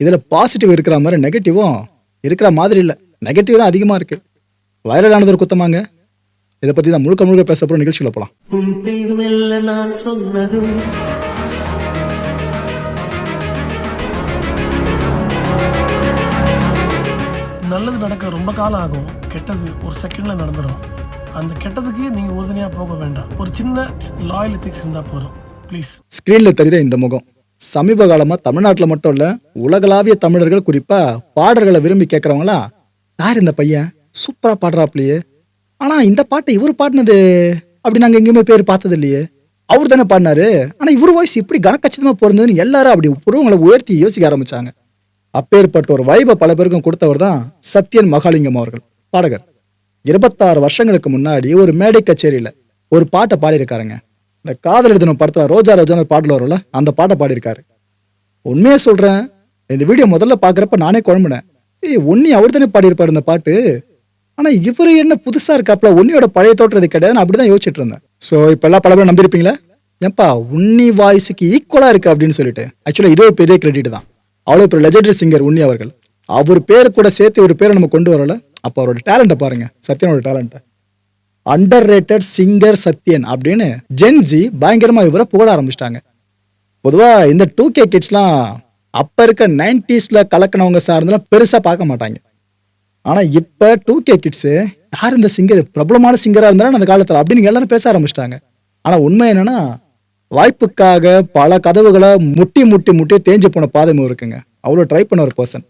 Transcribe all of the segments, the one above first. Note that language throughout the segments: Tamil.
இதில் பாசிட்டிவ் இருக்கிற மாதிரி நெகட்டிவும் இருக்கிற மாதிரி இல்லை. நெகட்டிவ் தான் அதிகமாக இருக்கு. வைரல் ஆனது ஒரு குத்தமாங்க. இதை பற்றி தான் முழுக்க முழுக்க பேச போகிற நிகழ்ச்சியில் போகலாம் நல்லது நடக்க ரொம்ப காலம் ஆகும். கெட்டது ஒரு செகண்ட்ல நடந்துடும் அந்த கெட்டதுக்கு நீங்க உறுதுணையா போக வேண்டாம். ஒரு சின்ன லாயல் எத்திக்ஸ் இருந்தா போதும். ப்ளீஸ் ஸ்க்ரீனில் தெரிகிற இந்த முகம். சமீப காலமாக தமிழ்நாட்டில் மட்டும் இல்லை உலகளாவிய தமிழர்கள் குறிப்பாக பாடல்களை விரும்பி கேட்குறவங்களா யார் இந்த பையன்? சூப்பராக பாடுறாப்லையே. ஆனால் இந்த பாட்டை இவர் பாடினது அப்படி நாங்கள் எங்கேயுமே பேர் பார்த்தது இல்லையே அவர் தானே பாடினாரு. ஆனால் இவர் வாய்ஸ் இப்படி கனக்கச்சிதமாக போறதுன்னு எல்லாரும் அப்படி புருவங்களை உயர்த்தி யோசிக்க ஆரம்பிச்சாங்க. அப்பேற்பட்ட ஒரு வைபை பல பேருக்கும் கொடுத்தவர் தான் சத்யன் மகாலிங்கம் அவர்கள் பாடகர். இருபத்தாறு வருஷங்களுக்கு முன்னாடி ஒரு மேடை கச்சேரியில ஒரு பாட்டை பாடியிருக்காருங்க. இந்த காதல் எழுதின படத்தில் ரோஜா ரோஜான்னு பாட்டில் பாடல் வரும்ல அந்த பாட்டை பாடியிருக்காரு. உண்மையே சொல்கிறேன் இந்த வீடியோ முதல்ல பார்க்குறப்ப நானே குழம்புனேன். ஏய் ஒன்னி அவர் தானே பாடியிருப்பார் இந்த பாட்டு? ஆனால் இவரு என்ன புதுசாக இருக்காப்ல உன்னியோட பழைய தோற்றது கிடையாது நான் அப்படிதான் யோசிச்சுட்டு இருந்தேன். ஸோ இப்போல்லாம் பல பேர் நம்பியிருப்பீங்களா? ஏன்பா உன்னி வாய்ஸுக்கு ஈக்குவலாக இருக்குது அப்படின்னு சொல்லிட்டு. ஆக்சுவலாக இது ஒரு பெரிய கிரெடிட் தான். அவ்வளோ பெரிய லெஜண்டரி சிங்கர் உன்னி அவர்கள். அவர் பேர் கூட சேர்த்து ஒரு பேரை நம்ம கொண்டு வரல. அப்போ அவரோட டேலண்ட்டை பாருங்க சத்யனோட டேலண்ட்டை அண்டர் ரேட்டட் சிங்கர் சத்யன் அப்படின்னு ஜென்ஜி பயங்கரமாக இவரை புகழ ஆரம்பிச்சிட்டாங்க. பொதுவாக இந்த டூ கே கிட்ஸ்லாம் அப்போ இருக்க நைன்டிஸில் கலக்கினவங்க சார்ந்தெல்லாம் பெருசாக பார்க்க மாட்டாங்க. ஆனால் இப்போ டூ கே கிட்ஸு யார் இந்த சிங்கர் பிரபலமான சிங்கராக இருந்தாலும் அந்த காலத்தில் அப்படின்னு எல்லாரும் பேச ஆரம்பிச்சிட்டாங்க. ஆனால் உண்மை என்னென்னா வாய்ப்புக்காக பல கதவுகளை முட்டி முட்டி முட்டி தேஞ்சு போன பாதமும் இருக்குங்க. அவ்வளோ ட்ரை பண்ண ஒரு பர்சன்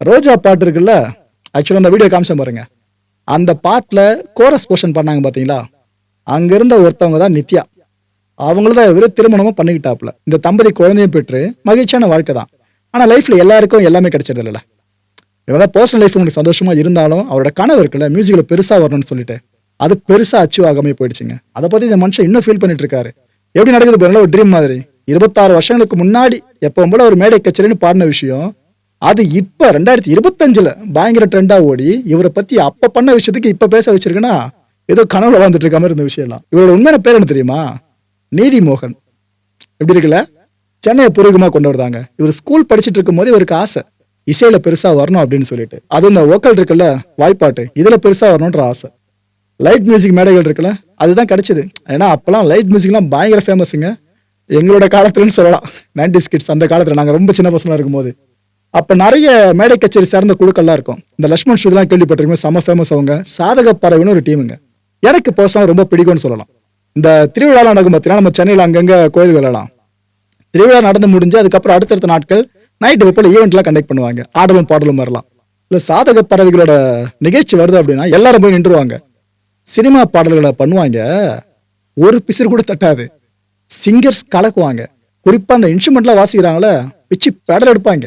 ரோஜா பாட்டு இருக்குல்ல ஆக்சுவலாக அந்த வீடியோ காமிச்சேன் பாருங்கள் அந்த பாட்டில் கோரஸ் போர்ஷன் பண்ணாங்க பார்த்தீங்களா அங்கிருந்த ஒருத்தவங்க தான் நித்யா. அவங்கள தான் இவர் திருமணமும் பண்ணிக்கிட்டாப்புல. இந்த தம்பதி குழந்தையும் பெற்று மகிழ்ச்சியான வாழ்க்கை தான். ஆனால் லைஃப்பில் எல்லாருக்கும் எல்லாமே கிடைச்சது இல்லைல்ல இவங்க பர்சனல் லைஃப் உங்களுக்கு சந்தோஷமாக இருந்தாலும் அவரோட கனவு இருக்குல்ல மியூசிக்கில் பெருசாக வரணும்னு சொல்லிட்டு. அது பெருசாக அச்சீவ் ஆகாமே போயிடுச்சுங்க. அதை பற்றி இந்த மனுஷன் இன்னும் ஃபீல் பண்ணிட்டு இருக்காரு. எப்படி நடக்குது பாருங்களா ஒரு ட்ரீம் மாதிரி. இருபத்தாறு வருஷங்களுக்கு முன்னாடி எப்போ போல ஒரு மேடை கச்சேரின்னு பாடின விஷயம் அது இப்போ ரெண்டாயிரத்தி இருபத்தஞ்சில் பயங்கர ட்ரெண்டாக ஓடி. இவரை பற்றி அப்போ பண்ண விஷயத்துக்கு இப்போ பேச வச்சிருக்குன்னா ஏதோ கனவுல வாழ்ந்துட்டு இருக்க மாதிரி இருந்த விஷயம்லாம். இவரோட உண்மையான பேர் என்ன தெரியுமா? நீதி மோகன் எப்படி இருக்குல்ல? சென்னையை பூர்வீகமாக கொண்டு வருதாங்க. இவர் ஸ்கூல் படிச்சிட்டு இருக்கும் போது இவருக்கு ஆசை. இசையில் பெருசாக வரணும் அப்படின்னு சொல்லிட்டு. அதுவும் இந்த ஓக்கல் இருக்குல்ல வாய்ப்பாட்டு. இதில் பெருசாக வரணுன்ற ஆசை. லைட் மியூசிக் மேடைகள் இருக்குல்ல அதுதான் கிடச்சிது. ஏன்னா அப்போலாம் லைட் மியூசிக்லாம் பயங்கர ஃபேமஸுங்க எங்களோட காலத்துலன்னு சொல்லலாம். நைன்டி கிட்ஸ் அந்த காலத்தில் நாங்கள் ரொம்ப சின்ன பசங்களாக இருக்கும்போது. அப்ப நிறைய மேடை கச்சேரி சார்ந்த குழுக்கள்லாம் இருக்கும். இந்த லக்ஷ்மண் ஸ்ருதிலாம் கேள்விப்பட்டிருக்கீங்க செம ஃபேமஸ் அவங்க. சாதக பறவைன்னு ஒரு டீமுங்க எனக்கு பர்சனலாக ரொம்ப பிடிக்கும்னு சொல்லலாம். இந்த திருவிழாலாம் நடக்கும் பார்த்தீங்கன்னா நம்ம சென்னையில் அங்கங்கே கோயில் எல்லாம். திருவிழா நடந்து முடிஞ்சு அதுக்கப்புறம் அடுத்தடுத்த நாட்கள் நைட் இது ஈவெண்ட்லாம் கண்டக்ட் பண்ணுவாங்க. ஆடலும் பாடலும் வரலாம். இல்லை சாதக பறவைகளோட நிகழ்ச்சி வருது அப்படின்னா எல்லாரும் போய் நின்றுவாங்க. சினிமா பாடல்களை பண்ணுவாங்க. ஒரு பிசிறு கூட தட்டாது. சிங்கர்ஸ் கலக்குவாங்க. குறிப்பாக அந்த இன்ஸ்ட்ருமெண்ட்லாம் வாசிக்கிறாங்களே பிச்சு பெடல் எடுப்பாங்க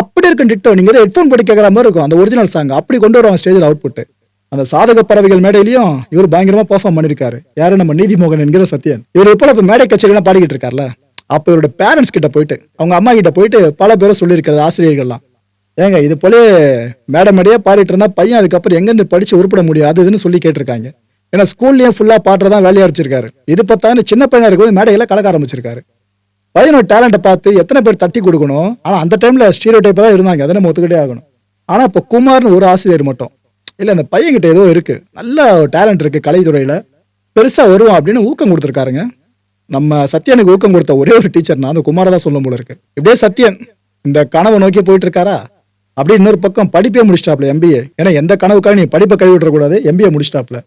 அப்படி இருக்கும் டிட்டோ நீங்கள் ஏதோ ஹெட்ஃபோன் போட்டு கேட்குற மாதிரி இருக்கும். அந்த ஒரிஜினல் சாங் அப்படி கொண்டு வருவாங்க ஸ்டேஜில் அவுட்புட் அந்த சாதக பறவைகள் மேடையிலையும் இவர் பயங்கரமாக பெர்ஃபார்ம் பண்ணியிருக்காரு யாரும் நம்ம நீதிமோகன் என்கிற சத்யன். இவர் இப்போ இப்போ மேடை கச்சேரிலாம் பாடிக்கிட்டு இருக்கார்ல? அப்போ இவரோட பேரண்ட்ஸ் கிட்ட போயிட்டு அவங்க அம்மா கிட்ட போயிட்டு பல பேரும் சொல்லியிருக்கிறது ஆசிரியர்கள்லாம். ஏங்க இது போல மேடம் மேடையே பாடிட்டு இருந்தா பையன் அதுக்கப்புறம் எங்கேருந்து படிச்சு உருப்பிட முடியாது இதுன்னு சொல்லி கேட்டிருக்காங்க. ஏன்னா ஸ்கூல்லயும் ஃபுல்லாக பாடுறதா வேலையை அடிச்சிருக்காரு. இது பார்த்தாலும் சின்ன பையனாக இருக்கும்போது மேடையில கலக்க ஆரம்பிச்சிருக்காரு. பையனோட டேலண்ட்டை பார்த்து எத்தனை பேர் தட்டி கொடுக்கணும்? ஆனால் அந்த டைமில் ஸ்டீரியோ டைப் தான் இருந்தாங்க. அதை நம்ம ஒத்துக்கிட்டே ஆகணும். ஆனால் இப்போ குமார்னு ஒரு ஆசிரியர் மட்டும். இல்லை அந்த பையன்கிட்ட ஏதோ இருக்குது நல்ல டேலண்ட் இருக்குது கலைத்துறையில். பெருசாக வருவான் அப்படின்னு ஊக்கம் கொடுத்துருக்காருங்க. நம்ம சத்யனுக்கு ஊக்கம் கொடுத்த ஒரே ஒரு டீச்சர் நான் அந்த குமார தான் சொல்லும் போல இருக்கு. இப்படியே சத்யன் இந்த கனவை நோக்கி போயிட்டு இருக்காரா அப்படி இன்னொரு பக்கம் படிப்பே முடிச்சிட்டாப்ல எம்பிஏ ஏன்னா எந்த கனவுக்காக நீ படிப்பை கைவிடக்கூடாது எம்பிஏ முடிச்சிட்டாப்ல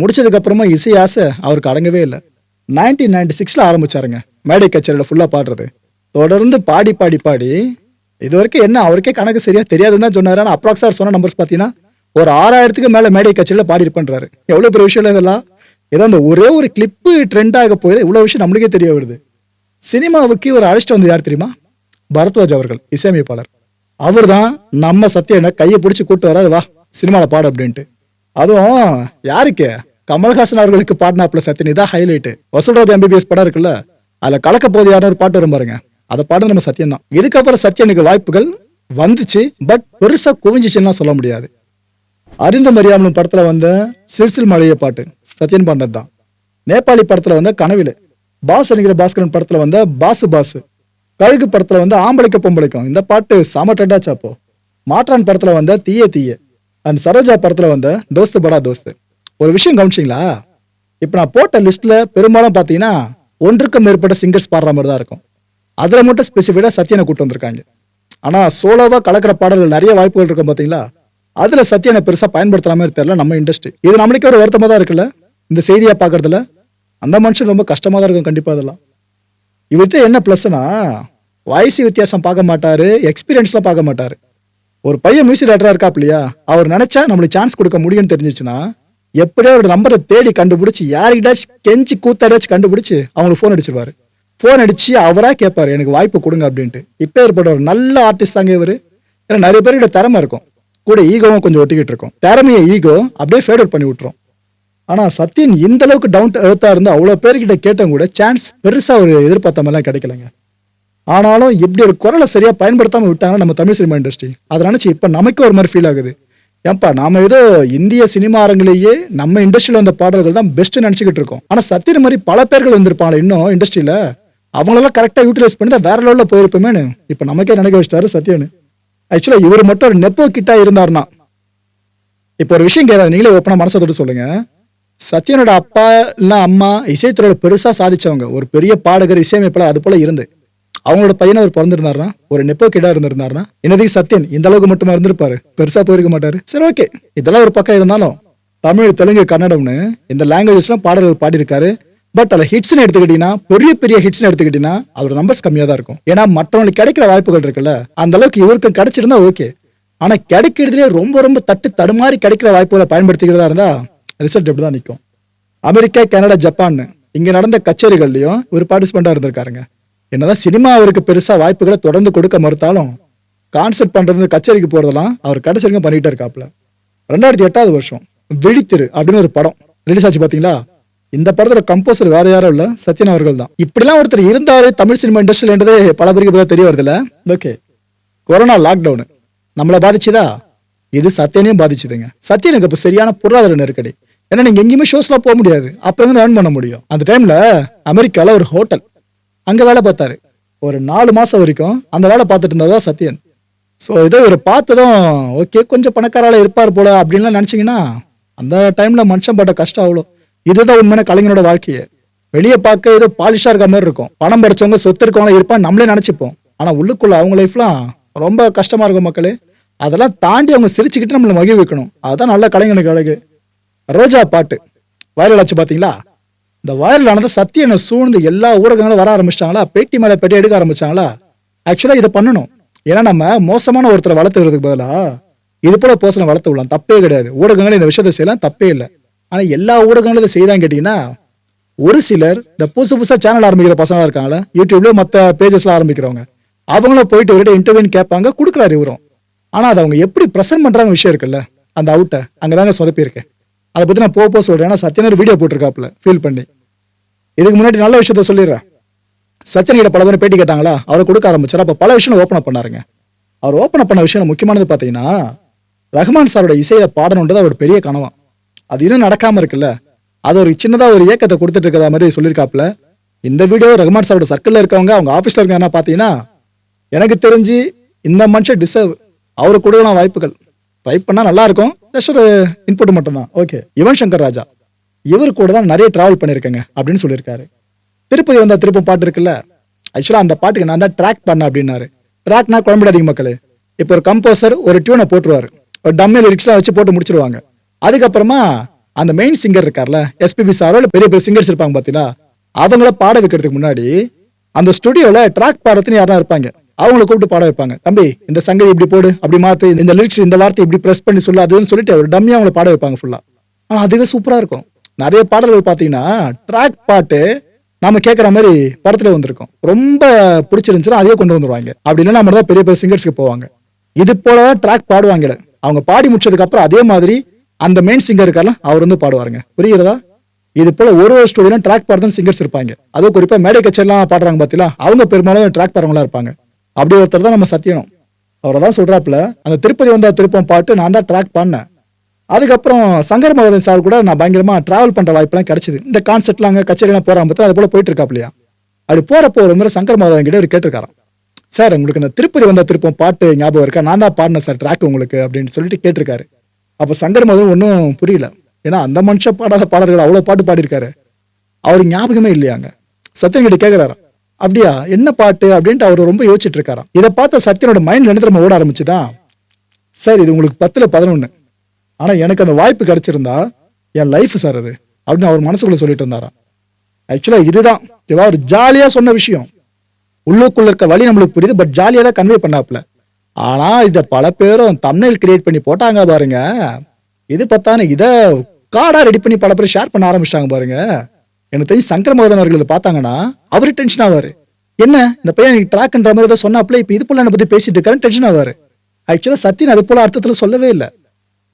முடிச்சதுக்கப்புறமா இசை ஆசை அவருக்கு அடங்கவே இல்லை. நைன்டீன் நைன்டி சிக்ஸில் ஆரம்பிச்சாருங்க. மேடை கச்சேரியில் ஃபுல்லாக பாடுறது. தொடர்ந்து பாடி பாடி பாடி இது வரைக்கும் என்ன அவருக்கே கணக்கு சரியாக தெரியாதுன்னு தான் சொன்னார். ஆனால் அப்ராக்ஸார் சொன்ன நம்பர்ஸ் பார்த்தீங்கன்னா ஒரு ஆறாயிரத்துக்கு மேலே மேடை கச்சேரியில் பாடி இருப்பேன்றாரு பெரிய விஷயம் இல்லை இதெல்லாம்? ஏதோ அந்த ஒரே ஒரு கிளிப்பு ட்ரெண்ட் ஆக போய் இவ்வளோ விஷயம் நம்மளுக்கே தெரிய வருது. சினிமாவுக்கு ஒரு அழைச்சிட்டு வந்து யார் தெரியுமா? பரத்வாஜ் அவர்கள் இசையமைப்பாளர். அவர் தான் நம்ம சத்யனை கையை பிடிச்சி கூட்டு வராரு வா சினிமாவில் பாடு அப்படின்ட்டு. அதுவும் யாருக்கு? கமல்ஹாசன் அவர்களுக்கு பாடினாப்புல சத்யன். இதான் ஹைலைட்டு வசூல்ராஜ் எம்பிபிஎஸ் படம் இருக்குல்ல? அதில் கலக்க போது யாரும் ஒரு பாட்டு வரும் பாருங்க. அதை பாட்டு நம்ம சத்தியம் தான் இதுக்கப்புறம் சத்யனுக்கு வாய்ப்புகள் வந்துச்சு பட் பெருசாக குவிஞ்சிச்சுன்னா சொல்ல முடியாது. அறிந்த மரியாமலும் படத்தில் வந்த சிறுசில் மழைய பாட்டு சத்யன் பாண்டது தான் நேபாளி படத்தில் வந்த கனவில் பாஸ் என்கிற பாஸ்கரன் படத்தில் வந்த பாசு பாசு கழுகு படத்தில் வந்து ஆம்பளைக்க பொம்பளைக்கும் இந்த பாட்டு செம டெட்டாச்சு அப்போ? மாற்றான் படத்தில் வந்த தீய தீய அண்ட் சரோஜா படத்தில் வந்த தோஸ்து படா தோஸ்து. ஒரு விஷயம் கவனிச்சிங்களா? இப்போ நான் போட்ட லிஸ்ட்டில் பெரும்பாலும் பார்த்தீங்கன்னா ஒன்றுக்கும் மேற்பட்ட சிங்கர்ஸ் பாடுற மாதிரி தான் இருக்கும். அதில் மட்டும் ஸ்பெசிஃபிக்காக சத்யனை கூட்டு வந்திருக்காங்க. ஆனால் சோலோவாக கலக்கிற பாடல்கள் நிறைய வாய்ப்புகள் இருக்கும் பார்த்தீங்களா அதில் சத்யனை பெருசாக பயன்படுத்துகிற மாதிரி தெரியல நம்ம இண்டஸ்ட்ரி இது நம்மளுக்கே ஒரு வருத்தமாக தான் இருக்குல்ல? இந்த செய்தியை பார்க்கறதுல. அந்த மனுஷன் ரொம்ப கஷ்டமாக தான் இருக்கும் கண்டிப்பாக அதெல்லாம். இவர்கிட்ட என்ன ப்ளஸ்னா வயசு வித்தியாசம் பார்க்க மாட்டார் எக்ஸ்பீரியன்ஸ்லாம் பார்க்க மாட்டார். ஒரு பையன் மியூசிக் டேரக்டராக இருக்கா இல்லையா? அவர் நினச்சா நம்மளுக்கு சான்ஸ் கொடுக்க முடியும்னு தெரிஞ்சிச்சுன்னா எப்படியோ அவரோட நம்பரை தேடி கண்டுபிடிச்சி யாருக்கிட்டாச்சும் கெஞ்சி கூத்தாடாச்சும் கண்டுபிடிச்சி அவங்களுக்கு ஃபோன் அடிச்சிருவாரு. ஃபோன் அடிச்சு அவராக கேட்பாரு எனக்கு வாய்ப்பு கொடுங்க அப்படின்ட்டு. இப்போ ஏற்பட்ட ஒரு நல்ல ஆர்டிஸ்ட் தாங்க இவர். ஏன்னா நிறைய பேர்கிட்ட திறமை இருக்கும். கூட ஈகோவும் கொஞ்சம் ஒட்டிக்கிட்டு இருக்கும். திறமையை ஈகோ அப்படியே ஃபேட் அவுட் பண்ணி விட்டுரும். ஆனால் சத்யன் இந்த அளவுக்கு டவுன் டு இருந்தால் இருந்து பேர்கிட்ட கேட்டவங்க கூட சான்ஸ் பெருசாக ஒரு எதிர்பார்த்த மாதிரிலாம் கிடைக்கலங்க. ஆனாலும் இப்படி ஒரு குரலை சரியாக பயன்படுத்தாமல் விட்டாங்க நம்ம தமிழ் சினிமா இண்டஸ்ட்ரி அதை நினச்சி இப்போ நமக்கு ஒரு மாதிரி ஃபீல் ஆகுது. ஏன்பா நாம ஏதோ இந்திய சினிமா அரங்கிலேயே நம்ம இண்டஸ்ட்ரியில வந்த பாடல்கள் தான் பெஸ்ட் நினச்சிக்கிட்டு இருக்கோம். ஆனால் சத்தியன் மாதிரி பல பேர்கள் வந்திருப்பாங்க இன்னும் இண்டஸ்ட்ரியில் அவங்களெல்லாம் கரெக்டாக யூட்டிலைஸ் பண்ணி தான் வேற லெவலில் போயிருப்போமேனு இப்போ நமக்கே நினைக்க வச்சிட்டாரு சத்யனு ஆக்சுவலாக இவர் மட்டும் ஒரு நெப்போ கிட்டா இருந்தாருன்னா. இப்போ ஒரு விஷயம் கேட்காது நீங்களே ஓப்பனாக மனசை தொட்டு சொல்லுங்க. சத்யனோட அப்பா இல்ல அம்மா இசைத்துறையோட பெருசாக சாதிச்சவங்க. ஒரு பெரிய பாடகர் இசையமைப்பாளர் அது போல இருந்து. அவங்களோட பையனை அவர் பிறந்திருந்தாருனா ஒரு நெப்போ கிடா இருந்திருந்தாருனா என்னதே சத்யன்? இந்த அளவுக்கு மட்டுமா இருந்திருப்பாரு? பெருசா போயிருக்க மாட்டாரு. சரி ஓகே இதெல்லாம் ஒரு பக்கம் இருந்தாலும் தமிழ் தெலுங்கு கன்னடம்னு இந்த லாங்குவேஜ்லாம் பாடல்கள் பாடியிருக்காரு. பட் அதில் ஹிட்ஸ்னு எடுத்துக்கிட்டீங்கன்னா பெரிய பெரிய ஹிட்ஸ்னு எடுத்துக்கிட்டீங்கன்னா அதோட நம்பர்ஸ் கம்மியாக தான் இருக்கும். ஏன்னா மற்றவங்களுக்கு கிடைக்கிற வாய்ப்புகள் இருக்குல்ல அந்த அளவுக்கு இவருக்கு கிடைச்சிருந்தா ஓகே ஆனால் கிடைக்கிறதுலே ரொம்ப ரொம்ப தட்டு தடுமாறி கிடைக்கிற வாய்ப்புகளை பயன்படுத்திக்கிறதா இருந்தா ரிசல்ட் இப்படி தான் நிற்கும் அமெரிக்கா கனடா ஜப்பான் இங்கே நடந்த கச்சேரிகள்லையும் ஒரு பார்ட்டிசிபெண்ட்டாக இருந்திருக்காருங்க. என்னதான் சினிமா அவருக்கு பெருசா வாய்ப்புகளை தொடர்ந்து கொடுக்க மறுத்தாலும் கான்செர்ட் பண்றது கச்சேரிக்கு போறதெல்லாம் அவர் கடைசி வரைக்கும் பண்ணிட்டே இருக்காப்ல ரெண்டாயிரத்தி எட்டாவது வருஷம் விழித்திரு அப்படின்னு ஒரு படம் ரிலீஸ் ஆச்சு பாத்தீங்களா? இந்த படத்தோட கம்போசர் வேற யாரும் இல்ல சத்யன் அவர்கள் தான். இப்படிலாம் ஒருத்தர் இருந்தாரு தமிழ் சினிமா இண்டஸ்ட்ரியிலன்றதே பல பேருக்கு இப்பதான் தெரிய வருதுல்ல? ஓகே கொரோனா லாக்டவுன் நம்மளை பாதிச்சுதா? இது சத்தியனையும் பாதிச்சுதுங்க. சத்தியனுக்கு இப்ப சரியான பொருளாதார நெருக்கடி. ஏன்னா நீங்க எங்கேயுமே ஷோஸ்லாம் போக முடியாது. அப்ப எங்க ஏர்ன் பண்ண முடியும்? அந்த டைம்ல அமெரிக்கால ஒரு ஹோட்டல் அங்கே வேலை பார்த்தாரு. ஒரு நாலு மாதம் வரைக்கும் அந்த வேலை பார்த்துட்டு இருந்ததா சத்யன். ஸோ இதை இவர் பார்த்ததும் ஓகே கொஞ்சம் பணக்காரால இருப்பார் போல அப்படின்லாம் நினச்சிங்கன்னா அந்த டைமில் மனுஷன் பட்ட கஷ்டம் அவ்வளோ. இதுதான் உண்மையான கலைஞனோட வாழ்க்கையை. வெளியே பார்க்க ஏதோ பாலிஷாக இருக்க மாதிரி இருக்கும். பணம் படித்தவங்க சொத்து இருக்கவங்க இருப்பான்னு நம்மளே நினச்சிப்போம். ஆனால் உள்ளுக்குள்ள அவங்க லைஃப்லாம் ரொம்ப கஷ்டமாக இருக்கும் மக்களே. அதெல்லாம் தாண்டி அவங்க சிரிச்சுக்கிட்டு நம்மளை மகிழ்விக்கணும். அதுதான் நல்ல கலைஞனுக்கு அழகு. ரோஜா பாட்டு. வைரல் ஆச்சு பாத்தீங்களா இந்த வைரல் ஆனது சத்தியனை சூழ்ந்து எல்லா ஊடகங்களும் வர ஆரம்பிச்சிட்டாங்களா? பேட்டி மேலே பேட்டி எடுக்க ஆரம்பிச்சாங்களா? ஆக்சுவலாக இதை பண்ணணும். ஏன்னா நம்ம மோசமான ஒருத்தரை வளர்த்துக்கிறதுக்கு பதிலாக இது போல பர்சனை வளர்த்து விடலாம் தப்பே கிடையாது. ஊடகங்கள் இந்த விஷயத்தை செய்யலாம் தப்பே இல்லை. ஆனால் எல்லா ஊடகங்களும் இதை செய்தான்னு கேட்டிங்கன்னா ஒரு சிலர் இந்த புதுசு புதுசாக சேனல் ஆரம்பிக்கிற பசங்களாக இருக்காங்களா? யூடியூப்லேயே மற்ற பேஜஸ்லாம் ஆரம்பிக்கிறவங்க. அவங்களும் போயிட்டு இவர்கிட்ட இன்டர்வியூன்னு கேட்பாங்க கொடுக்குறாரு இவரும். ஆனால் அதை அவங்க எப்படி ப்ரெசென்ட் பண்ணுறாங்க விஷயம் இருக்குல்ல? அந்த அவுட்டை அங்கே தாங்க சொதப்பியிருக்கேன் அதை பற்றி நான் போக போக சொல்கிறேன் ஏன்னா சத்யனர் வீடியோ போட்டிருக்காப்புல ஃபீல் பண்ணி. இதுக்கு முன்னாடி நல்ல விஷயத்த சொல்லிடுறேன் சச்சின் கிட்ட பல பேர் பேட்டி கேட்டாங்களா? அவரை கொடுக்க ஆரம்பிச்சார். அப்போ பல விஷயம் ஓப்பன் பண்ணாருங்க. அவர் ஓப்பன் பண்ண விஷயம் முக்கியமானது பார்த்தீங்கன்னா ரஹ்மான் சாரோட இசையில பாடணுன்றது அவர் பெரிய கனவம் அது இன்னும் நடக்காமல் இருக்குல்ல? அது ஒரு சின்னதாக ஒரு இயக்கத்தை கொடுத்துட்டு இருக்கிற மாதிரி சொல்லியிருக்காப்புல. இந்த வீடியோ ரஹ்மான் சாரோட சர்க்கிளில் இருக்கவங்க அவங்க ஆஃபீஸில் இருக்காங்கன்னா பார்த்தீங்கன்னா எனக்கு தெரிஞ்சு இந்த மனுஷன் டிசர்வ் அவருக்கு கொடுக்கலாம் வாய்ப்புகள். ட்ரை பண்ணால் நல்லா இருக்கும் ஜஸ்ட் ஒரு இன்புட் மட்டும்தான். ஓகே யுவன் சங்கர் ராஜா. இவர் கூட தான் நிறைய ட்ராவல் பண்ணியிருக்கேங்க அப்படின்னு சொல்லியிருக்காரு. திருப்பதி வந்தால் திருப்பம் பாட்டு இருக்குல்ல? ஆக்சுவலாக அந்த பாட்டுக்கு நான் தான் ட்ராக் பண்ண அப்படின்னாரு. ட்ராக்னா குழம்பிடாதீங்க மக்களே. இப்போ ஒரு கம்போசர் ஒரு டியூனை போட்டுருவாரு. ஒரு டம்மில் லிரிக்ஸ்லாம் வச்சு போட்டு முடிச்சிருவாங்க. அதுக்கப்புறமா அந்த மெயின் சிங்கர் இருக்கார்ல எஸ்பிபி சாரோ இல்லை பெரிய பெரிய சிங்கர்ஸ் இருப்பாங்க பார்த்தீங்களா அவங்கள பாட வைக்கிறதுக்கு முன்னாடி அந்த ஸ்டுடியோவில் ட்ராக் பாடுறதுன்னு யாரா இருப்பாங்க. அவங்கள கூப்பிட்டு பாட வைப்பாங்க. தம்பி இந்த சங்கதி இப்படி போடு அப்படி மாத்து. இந்த லிரிக்ஸ் இந்த வார்த்தை இப்படி ப்ரெஸ் பண்ணி சொல்லு அதுன்னு சொல்லிட்டு ஒரு டம்மியா அவங்கள பாட வைப்பாங்க ஃபுல்லா ஆனா அதுவே சூப்பரா இருக்கும். நிறைய பாடல்கள் பாத்தீங்கன்னா ட்ராக் பாட்டு நாம கேட்குற மாதிரி படத்துல வந்திருக்கும். ரொம்ப பிடிச்சிருந்துச்சுன்னா அதையே கொண்டு வந்துருவாங்க. அப்படி இல்லைன்னா நம்ம தான் பெரிய பெரிய சிங்கர்ஸ்க்கு போவாங்க. இது போல ட்ராக் பாடுவாங்க அவங்க பாடி முடிச்சதுக்கு அப்புறம் அதே மாதிரி அந்த மெயின் சிங்கர் இருக்கார்ல அவர் வந்து பாடுவாருங்க. புரியுறதா இது போல ஒரு ஒரு ஸ்டூடியோல ட்ராக் பாடுறது சிங்கர்ஸ் இருப்பாங்க. அதுவும் குறிப்பா மேடை கச்சேரிலாம் பாடுறாங்க பார்த்தீங்களா அவங்க பெரும்பாலும் ட்ராக் பாடுறவங்களா இருப்பாங்க. அப்படி ஒருத்தர் தான் நம்ம சத்தியனும் அவரை தான் சொல்கிறாப்புல அந்த திருப்பதி வந்த திருப்பம் பாட்டு நான் தான் ட்ராக் பாடினேன் அதுக்கப்புறம் சங்கர் மகோதன் சார் கூட நான் பயங்கரமாக ட்ராவல் பண்ணுற வாய்ப்பெல்லாம் கிடச்சிது. இந்த கான்செர்ட்லாம் அங்கே கச்சேரிலாம் போகிற பார்த்தா அது போல போயிட்டு இருக்காப்லையா அப்படி போகிறப்போ ஒரு முறை சங்கர் மகோதன் கிட்ட அவர் கேட்டிருக்காராம். சார் உங்களுக்கு இந்த திருப்பதி வந்த திருப்பம் பாட்டு ஞாபகம் இருக்கா? நான் தான் பாடினேன் சார் ட்ராக் உங்களுக்கு அப்படின்னு சொல்லிட்டு கேட்டிருக்காரு. அப்போ சங்கர் மகோதன் ஒன்றும் புரியல. ஏன்னா அந்த மனுஷன் பாடாத பாடல்கள் அவ்வளோ பாட்டு பாடியிருக்காரு. அவர் ஞாபகமே இல்லையாங்க. சத்தியம் கிட்ட கேட்குறாராம் அப்படியா? என்ன பாட்டு? அப்படின்ட்டு அவர் ரொம்ப யோசிச்சுட்டு இருக்காராம் இதை பார்த்த சத்யனோட மைண்ட்ல என்ன திரும்ப ஓட ஆரம்பிச்சுதான் சார் இது உங்களுக்கு பத்துல பதினொன்று ஆனா எனக்கு அந்த வாய்ப்பு கிடைச்சிருந்தா என் லைஃப் சார் அது அப்படின்னு அவர் மனசுக்குள்ள சொல்லிட்டு இருந்தாராம். ஆக்சுவலா இதுதான். இவா ஒரு ஜாலியா சொன்ன விஷயம். உள்ளுக்குள்ள இருக்க வழி நம்மளுக்கு புரியுது பட் ஜாலியா தான் கன்வே பண்ணாப்ல ஆனா இதை பல பேரும் தமிழில் கிரியேட் பண்ணி போட்டாங்க பாருங்க. இது பார்த்தானே இதை கார்டா ரெடி பண்ணி பல பேர் ஷேர் பண்ண ஆரம்பிச்சிட்டாங்க பாருங்க. எனக்கு தெரிஞ்சு சங்கரமோதன் அவர்கள் இதை பார்த்தாங்கன்னா அவரு டென்ஷன் ஆவாரு. என்ன இந்த பையன் எனக்கு ட்ராக்ன்ற மாதிரி ஏதோ சொன்னாப்ல இப்போ இது போல என்னை பத்தி பேசிட்டு இருக்காரு டென்ஷன் ஆவாரு. ஆக்சுவலா சத்தியன் அது போல அர்த்தத்துல சொல்லவே இல்லை.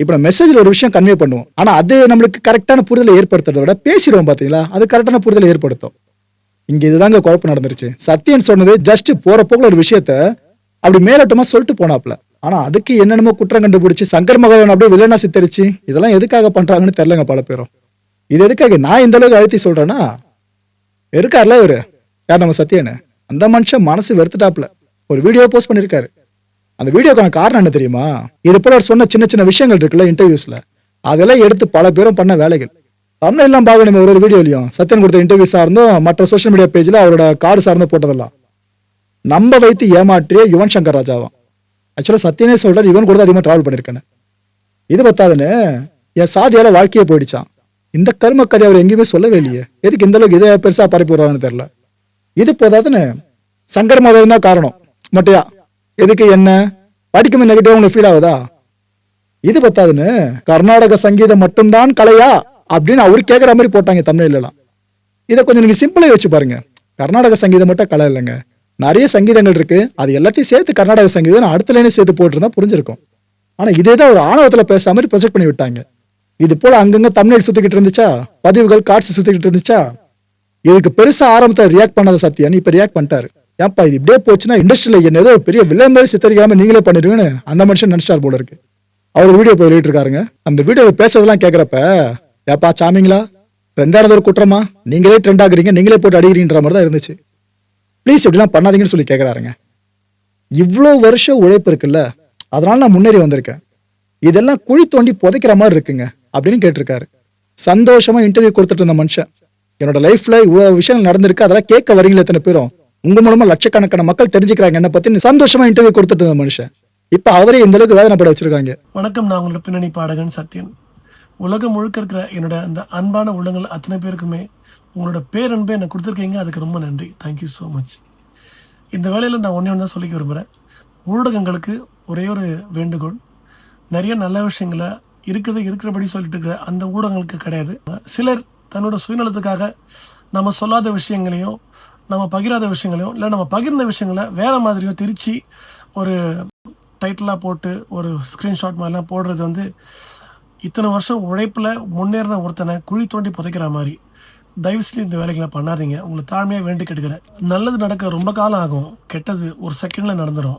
இப்போ நம்ம மெசேஜ்ல ஒரு விஷயம் கன்வே பண்ணுவோம். ஆனா அது நம்மளுக்கு கரெக்டான புரிதலை ஏற்படுத்துறதை விட பேசிடுவோம் பாத்தீங்களா? அது கரெக்டான புரிதலை ஏற்படுத்தும். இங்க இதுதாங்க குழப்பம் நடந்துருச்சு. சத்தியன் சொன்னது ஜஸ்ட் போற போக்குல ஒரு விஷயத்த அப்படி மேலோட்டமாக சொல்லிட்டு போனாப்ல ஆனா அதுக்கு என்னென்னமோ குற்றம் கண்டுபிடிச்சு சங்கர் மகன் அப்படியே வில்லனா சித்தரிச்சு இதெல்லாம் எதுக்காக பண்றாங்கன்னு தெரியலங்க பல பேரும். இது எதுக்காக? நான் இந்த அளவுக்கு அழுத்தி சொல்றேன்னா இருக்கார்ல இவரு? யார் நம்ம சத்யனு அந்த மனுஷன் மனசு வெறுத்துட்டாப்ல ஒரு வீடியோ போஸ்ட் பண்ணியிருக்காரு அந்த வீடியோக்கான காரணம் என்ன தெரியுமா? இது போல அவர் சொன்ன சின்ன சின்ன விஷயங்கள் இருக்குல்ல இன்டர்வியூஸ்ல அதெல்லாம் எடுத்து பல பேரும் பண்ண வேலைகள். தமிழ் எல்லாம் பார்க்கணுமே ஒரு ஒரு வீடியோலையும் சத்யன் கொடுத்த இன்டர்வியூ சார்ந்தும் மற்ற சோஷியல் மீடியா பேஜில் அவரோட கார்டு சார்ந்து போட்டதெல்லாம். நம்ம வைத்து ஏமாற்றிய யுவன் சங்கர் ராஜாவும். ஆக்சுவலாக சத்யனே சொல்கிறார் இவன் கூட அதிகமாக ட்ராவல் பண்ணிருக்கேன்னு. இது பத்தாதுன்னு என் சாதியால் வாழ்க்கையே போயிடுச்சான் இந்த கரும கதை அவர் எங்கேயுமே சொல்லவே இல்லையே. எதுக்கு இந்த அளவுக்கு இதை பெருசா பரப்பி விடுறாங்கன்னு தெரியல. இது போதாதுன்னு சங்கர் மாதவன் தான் காரணம். மட்டையா எதுக்கு என்ன? படிக்கும் நெகட்டிவ் உங்களுக்கு ஃபீல் ஆகுதா? இது பத்தாதுன்னு கர்நாடக சங்கீதம் மட்டும்தான் கலையா அப்படின்னு அவரு கேட்குற மாதிரி போட்டாங்க தமிழ்லாம் இதை கொஞ்சம் நீங்கள் சிம்பிளாக வச்சு பாருங்க. கர்நாடக சங்கீதம் மட்டும் கலை இல்லைங்க. நிறைய சங்கீதங்கள் இருக்கு. அது எல்லாத்தையும் சேர்த்து கர்நாடக சங்கீதம் அடுத்த லைனே சேர்த்து போட்டிருந்தா புரிஞ்சிருக்கும். ஆனால் இதே தான் ஒரு ஆணவத்தில் பேசுகிற மாதிரி ப்ரொஜெக்ட் பண்ணி விட்டாங்க. இது போல அங்கங்க தமிழ் சுத்திக்கிட்டு இருந்துச்சா? பதிவுகள் காட்சி சுத்திக்கிட்டு இருந்துச்சா? இதுக்கு பெருசா ஆரம்பத்தில் ரியாக்ட் பண்ணாத சத்யன் இப்ப ரியாக்ட் பண்ணிட்டாரு. ஏன்ப்பா இது இப்படியே போச்சுன்னா இண்டஸ்ட்ரியில என்ன ஏதோ பெரிய விலை மாதிரி சித்தரிக்காம நீங்களே பண்ணிருவீங்கன்னு அந்த மனுஷன் நினைச்சார் போல இருக்கு. அவர் வீடியோ போய் வெளியிட்டு இருக்காருங்க. அந்த வீடியோ பேசுறதெல்லாம் கேட்குறப்ப ஏப்பா சாமிங்களா? ரெண்டாவது ஒரு குற்றமா? நீங்களே ட்ரெண்ட் ஆகுறீங்க நீங்களே போட்டு அடிக்கிறீன்ற மாதிரி தான் இருந்துச்சு. ப்ளீஸ் இப்படிலாம் பண்ணாதீங்கன்னு சொல்லி கேக்குறாருங்க. இவ்வளோ வருஷம் உழைப்பு இருக்குல்ல அதனால நான் முன்னேறி வந்திருக்கேன். இதெல்லாம் குழி தோண்டி புதைக்கிற மாதிரி இருக்குங்க. அப்படின்னு கேட்டிருக்காரு. சந்தோஷமா இன்டர்வியூ கொடுத்துட்டு இருந்த மனுஷன். என்னோட லைஃப்ல இவ்வளவு விஷயங்கள் நடந்திருக்கு அதெல்லாம் கேட்க வரீங்களா எத்தனை பேரும்? உங்க மூலமா லட்சக்கணக்கான மக்கள் தெரிஞ்சுக்கிறாங்க என்ன பத்தி சந்தோஷமா இன்டர்வியூ கொடுத்துட்டு இருந்த மனுஷன். இப்ப அவரே இந்த அளவுக்கு வேதனைப்பட வச்சிருக்காங்க. வணக்கம் நான் உங்களோட பின்னணி பாடகன் சத்யன். உலகம் முழுக்க இருக்கிற என்னோட அந்த அன்பான உள்ளங்கள் அத்தனை பேருக்குமே உங்களோட பேரன்பை எனக்கு கொடுத்துருக்கீங்க அதுக்கு ரொம்ப நன்றி. தேங்க்யூ ஸோ மச் இந்த வேலையில் நான் ஒன்றே ஒன்று தான் சொல்லிக்க விரும்புகிறேன் ஊடகங்களுக்கு ஒரே ஒரு வேண்டுகோள். நிறைய நல்ல விஷயங்களை இருக்குது இருக்கிறபடி சொல்லிட்டு இருக்க அந்த ஊடகங்களுக்கு கிடையாது. சிலர் தன்னோட சுயநலத்துக்காக நம்ம சொல்லாத விஷயங்களையும் நம்ம பகிராத விஷயங்களையும் இல்லை நம்ம பகிர்ந்த விஷயங்களை வேற மாதிரியோ திரித்து ஒரு டைட்டிலாக போட்டு ஒரு ஸ்க்ரீன்ஷாட் மாதிரிலாம் போடுறது வந்து இத்தனை வருஷம் உழைப்பில் முன்னேறின ஒருத்தனை குழி தோண்டி புதைக்கிற மாதிரி. தயவு செஞ்சு இந்த வேலைகளை பண்ணாதீங்க. உங்களை தாழ்மையாக வேண்டி கெடுக்கிறேன் நல்லது நடக்க ரொம்ப காலம் ஆகும். கெட்டது ஒரு செகண்டில் நடந்துடும்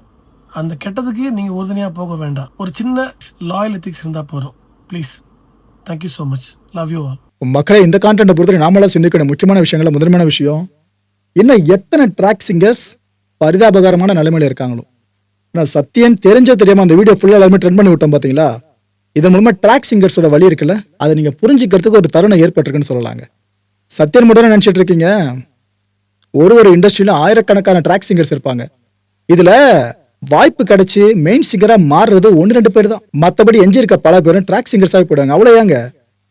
அந்த கெட்டதுக்கு நீங்கள் உறுதுணையாக போக வேண்டாம். ஒரு சின்ன லாயல் எத்திக்ஸ் இருந்தால் போதும். Please thank you so much love you all மக்களை இந்த கான்டென்ட்டை பொறுத்தவரை நாமளாக சிந்திக்கணும். முக்கியமான விஷயங்கள முதன்மையான விஷயம் இன்னும் எத்தனை ட்ராக் சிங்கர்ஸ் பரிதாபகரமான நிலைமையில இருக்காங்களோ. நான் சத்தியன் தெரிஞ்ச தெரியாமல் அந்த வீடியோ ஃபுல்லாக எல்லாருமே ட்ரெண்ட் பண்ணி விட்டோம் பார்த்தீங்களா இதன் மூலமாக ட்ராக் சிங்கர்ஸோட வழி இருக்குல்ல அதை நீங்கள் புரிஞ்சுக்கிறதுக்கு ஒரு தருணம் ஏற்பட்டிருக்குன்னு சொல்லலாங்க. சத்தியன் மட்டும் நினச்சிட்டு இருக்கீங்க? ஒரு ஒரு இண்டஸ்ட்ரியிலும் ஆயிரக்கணக்கான ட்ராக் சிங்கர்ஸ் இருப்பாங்க. இதில் வாய்ப்பு கிடைச்சு மெயின் சிங்கரா மாறுறது ஒன்று ரெண்டு பேர் தான். மற்றபடி எஞ்சி இருக்க பல பேரும் ட்ராக் சிங்கர்ஸாக போயிடுவாங்க. அவ்வளோ ஏங்க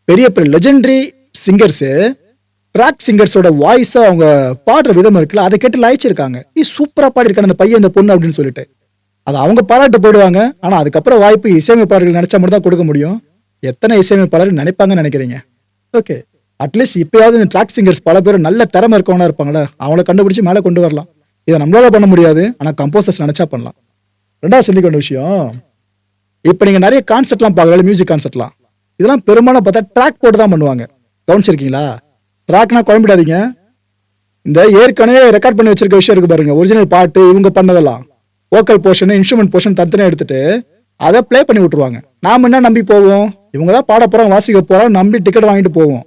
பெரிய பெரிய லெஜெண்டரி சிங்கர்ஸு ட்ராக் சிங்கர்ஸோட வாய்ஸை அவங்க பாடுற விதம் இருக்குல்ல அதை கேட்டு லாய்ச்சிருக்காங்க. நீ சூப்பராக பாடிருக்கான அந்த பையன் இந்த பொண்ணு அப்படின்னு சொல்லிட்டு. அது அவங்க பாராட்டு போயிடுவாங்க. ஆனால் அதுக்கப்புறம் வாய்ப்பு இசையமைப்பாளர்கள் நினச்சா மட்டும் தான் கொடுக்க முடியும். எத்தனை இசையமைப்பாளர் நினைப்பாங்கன்னு நினைக்கிறீங்க? ஓகே அட்லீஸ்ட் இப்பயாவது இந்த ட்ராக் சிங்கர்ஸ் பல பேர் நல்ல திறமை இருக்கவனா இருப்பாங்களே? அவங்கள கண்டுபிடிச்சி மேலே கொண்டு வரலாம். இதை நம்மளால பண்ண முடியாது. ஆனால் கம்போசர்ஸ் நினைச்சா பண்ணலாம். ரெண்டாவது சிந்திக்க வேண்டிய விஷயம் இப்போ நீங்கள் நிறைய கான்செர்ட்லாம் பார்க்குறாங்க மியூசிக் கான்செர்ட்லாம் இதெல்லாம் பெரும்பாலும் பார்த்தா ட்ராக் போட்டு தான் பண்ணுவாங்க. கவனிச்சிருக்கீங்களா? ட்ராக்னா குழம்பிடாதீங்க. இந்த ஏற்கனவே ரெக்கார்ட் பண்ணி வச்சிருக்க விஷயம் இருக்கு பாருங்க. ஒரிஜினல் பாட்டு இவங்க பண்ணதெல்லாம். வோக்கல் போர்ஷன் இன்ஸ்ட்ருமெண்ட் போர்ஷன் தனித்தனியாக எடுத்துட்டு அதை ப்ளே பண்ணி விட்டுருவாங்க. நாம என்ன நம்பி போவோம்? இவங்க தான் பாட போகிறாங்க வாசிக்க போகிறாங்க நம்பி டிக்கெட் வாங்கிட்டு போவோம்.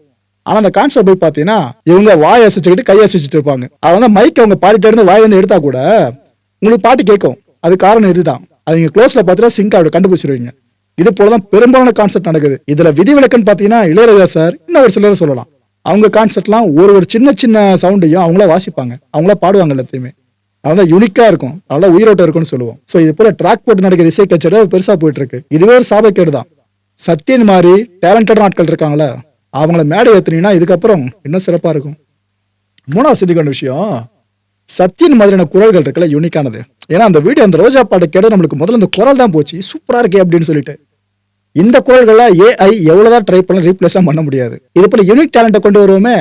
ஆனா அந்த கான்செப்ட் போய் பார்த்தீங்கன்னா இவங்க வாய் அசைச்சுக்கிட்டு கை அசைச்சிட்டு இருப்பாங்க. அதனால மைக் அவங்க பாடிட்டே இருந்து வாய் வந்து எடுத்தா கூட உங்களுக்கு பாட்டு கேட்கும். அது காரணம் இதுதான். அது நீங்க க்ளோஸ்ல பார்த்துட்டா சிங்க் ஆகிடும் கண்டுபிடிச்சிருவீங்க. இது போலதான் பெரும்பாலான கான்செப்ட் நடக்குது. இதுல விதிவிலக்குன்னு பாத்தீங்கன்னா இளையராஜா சார் இன்னும் ஒரு சிலர் சொல்லலாம். அவங்க கான்செப்ட்லாம் ஒரு ஒரு சின்ன சின்ன சவுண்டையும் அவங்களா வாசிப்பாங்க. அவங்களா பாடுவாங்க எல்லாத்தையுமே. அதான் யூனிக்கா இருக்கும். அதெல்லாம் உயிரோட்டம் இருக்கும்னு சொல்லுவோம். ஸோ இது போல ட்ராக் போட்டு நடக்கிற இசை கச்சேரி பெருசா போயிட்டு இருக்கு. இதுவே ஒரு சாபக்கேடு தான். சத்யன் மாதிரி டேலண்டட் ஆட்கள் இருக்காங்களா அவங்கள மேடை ஏற்றுனீங்கன்னா இதுக்கப்புறம் இன்னும் சிறப்பாக இருக்கும்? மூணாவது சிந்திக்க விஷயம் சத்தியன் மாதிரியான குரல்கள் இருக்குல்ல யூனிக்கானது ஏன்னா அந்த வீடியோ அந்த ரோஜா பாட்டை கேட நம்மளுக்கு முதல்ல அந்த குரல் தான் போச்சு. சூப்பராக இருக்கே அப்படின்னு சொல்லிட்டு. இந்த குரல்களை ஏஐ எவ்வளோதான் ட்ரை பண்ண ரீப்ளேஸ்லாம் பண்ண முடியாது. இது போல யூனிக் டேலண்ட்டை கொண்டு வருவோமே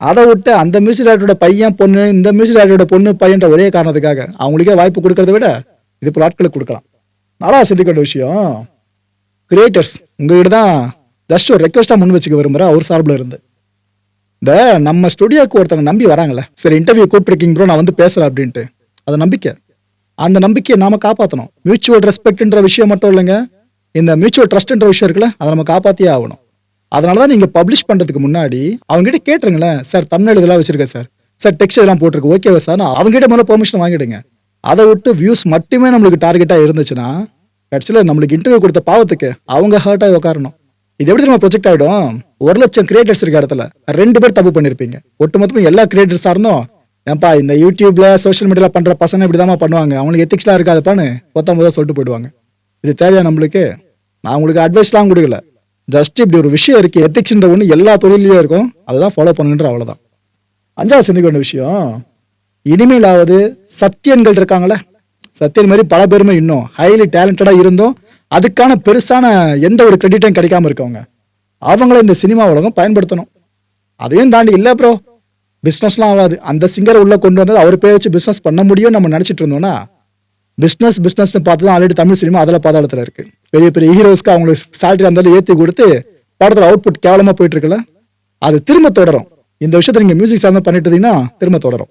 அதை விட்டு அந்த மியூசிக் டேரக்டரோட பையன் பொண்ணு இந்த மியூசிக் டேரக்டரோட பொண்ணு பையன்ற ஒரே காரணத்துக்காக அவங்களுக்கே வாய்ப்பு கொடுக்கறத விட இது போல ஆட்களுக்கு கொடுக்கலாம். நாளா சித்திக்கொண்ட விஷயம் கிரியேட்டர்ஸ் உங்ககிட்ட தான் ஜஸ்ட் ஒரு ரெக்வஸ்டா முன் வச்சுக்க விரும்புறேன். அவர் சார்பில் இருந்து. இந்த நம்ம ஸ்டுடியோக்கு ஒருத்தங்க நம்பி வராங்களே சரி இன்டர்வியூ கூப்பிட்டுருக்கீங்க ப்ரோ நான் வந்து பேசுறேன் அப்படின்ட்டு. அது நம்பிக்கை. அந்த நம்பிக்கையை நாம காப்பாற்றணும் மியூச்சுவல் ரெஸ்பெக்ட்ன்ற விஷயம் மட்டும் இல்லைங்க. இந்த மியூச்சுவல் ட்ரஸ்ட்ன்ற விஷயம் இருக்குல்ல அதை நம்ம காப்பாற்றியே ஆகணும். அதனால தான் நீங்கள் பப்ளிஷ் பண்ணுறதுக்கு முன்னாடி அவங்ககிட்ட கேட்டுருங்களேன். சார் தமிழ் இதெல்லாம் வச்சிருக்கேன் சார். சார் டெக்ஸ்ட் இதெல்லாம் போட்டிருக்கு. ஓகேவா சார்? நான் அவங்ககிட்ட முதல்ல பெர்மிஷன் வாங்கிடுங்க. அதை விட்டு வியூஸ் மட்டுமே நம்மளுக்கு டார்கெட்டாக இருந்துச்சுன்னா கடைசியில் நம்மளுக்கு இன்டர்வியூ கொடுத்த பாவத்துக்கு அவங்க ஹர்ட் உட்காரணும். இது எப்படி நம்ம ப்ரொஜெக்ட் ஆகிடும் ஒரு லட்சம் கிரியேட்டர்ஸ் இருக்க இடத்துல ரெண்டு பேர் தப்பு பண்ணியிருப்பீங்க ஒட்டுமொத்தமாக எல்லா கிரியேட்டர்ஸாக இருந்தோம். ஏன்ப்பா இந்த யூடியூப்ல சோஷியல் மீடியாவில் பண்ணுற பசங்க இப்படிதாம்மா பண்ணுவாங்க. அவங்களுக்கு எத்திக்ஸ்லாம் இருக்காதுப்பான்னு பொத்தாம் சொல்லிட்டு போயிடுவாங்க. இது தேவையா நம்மளுக்கு? நான் உங்களுக்கு அட்வைஸ்லாம் கொடுக்கல. ஜஸ்ட் இப்படி ஒரு விஷயம் இருக்குது எத்திக்ஸ்ன்ற ஒன்று எல்லா தொழிலையும் இருக்கும். அதுதான் ஃபாலோ பண்ணுன்ற அவ்வளோதான் அஞ்சாவது சிந்திக்க வேண்டிய விஷயம் இனிமேலாவது சத்தியன்கள் இருக்காங்களே சத்தியன் மாதிரி பல பேருமே இன்னும் ஹைலி டேலண்டடாக இருந்தும். அதுக்கான பெருசான எந்த ஒரு கிரெடிட்டையும் கிடைக்காம இருக்கவங்க அவங்கள இந்த சினிமா உலகம் பயன்படுத்தணும். அதையும் தாண்டி இல்லை ப்ரோ பிஸ்னஸ்லாம் ஆகாது. அந்த சிங்கரை உள்ளே கொண்டு வந்தது அவர் பேர் வச்சு பிஸ்னஸ் பண்ண முடியும்னு நம்ம நினச்சிட்டு இருந்தோம்னா பிஸ்னஸ் பிஸ்னஸ்னு பார்த்து தான் ஆல்ரெடி தமிழ் சினிமா அதில் பாதாளத்தில் இருக்குது பெரிய பெரிய ஹீரோஸ்க்கு அவங்களுக்கு சேலரி அந்த ஏற்றி கொடுத்து படத்தில் அவுட்புட் கேவலமாக போயிட்டு இருக்குல்ல அது திரும்ப தொடரும். இந்த விஷயத்தை நீங்கள் மியூசிக் சார்ந்த பண்ணிட்டு இருந்தீங்கன்னா திரும்ப தொடரும்.